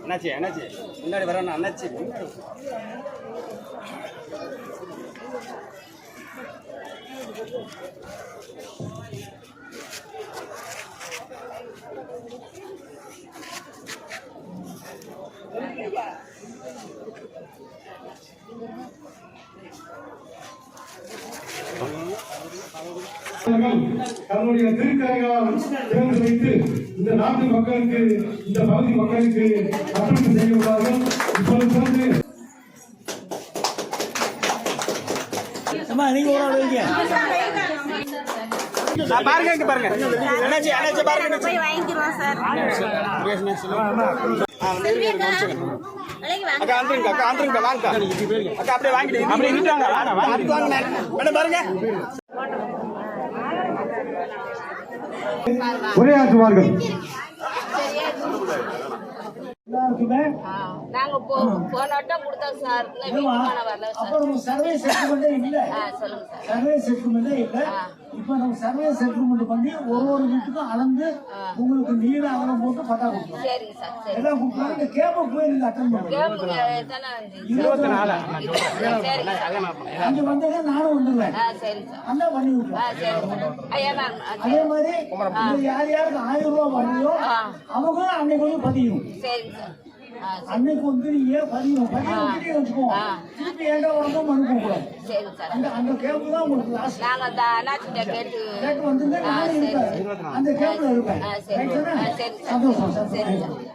என்னாச்சு என்னாச்சு முன்னாடி வரணும் அண்ணாச்சி முன்னாடி Thank. தன்னுடைய திருக்கரைகளால் திறந்து வைத்து இந்த நாட்டு மக்களுக்கு இந்த பகுதி மக்களுக்கு அர்ப்பணிப்பு செய்யக்கூடாது இப்போது திறந்து ஆ, பாருங்க பாருங்க. அண்ணாச்சி அண்ணாச்சி பாருங்க. போய் வாங்கிக்கிறோம் சார். அக்கா வந்துருங்க அக்கா வந்துருங்க வாங்க. அக்கா அப்படியே வாங்கிட்டு அப்படியே நின்றாங்க வாங்க வாங்க மேடம் பாருங்க. உரையாற்றுவார்கள் நாங்க போ போன வட்டம் கொடுத்தோம் சார். வீட்டுக்கான வரல சர்வே செட்டில்மெண்டே இல்ல? ஆ சொல்லுங்க சார். சர்வே செட்டில்மெண்டே இல்ல? இப்ப நம்ம சர்வே செட்டில்மெண்ட் பண்ணி ஒரு ஒரு வீட்டுக்கும் அளந்து உங்களுக்கு நீர் அகலம் போட்டு பட்டா கொடுக்கணும். சரிங்க சார் சரி. எல்லாம் கொடுக்குறாங்க இந்த கேபிள் போய் நீங்க அட்டன் பண்ணுங்க அங்க வந்தது நானும் சார் அண்ணா பண்ணி விட்டுருவேன் அதே மாதிரி யார் யாருக்கு ஆயிரம் ரூபாய் வரலையோ அவங்க அன்னைக்கு வந்து பதியும் அன்னைக்கு வந்து நீங்க பதியும் பதியம் விட்டுட்டே வச்சுக்கோங்க திருப்பி ஏண்டா வரணும் மனு அந்த அந்த கேபிள் தான் உங்களுக்கு லாஸ்ட் நாங்க அந்த அண்ணாச்சிட்ட கேட்டு கேட்டு இருப்பேன். அந்த இருப்பேன். சந்தோஷம் சந்தோஷம். சார்.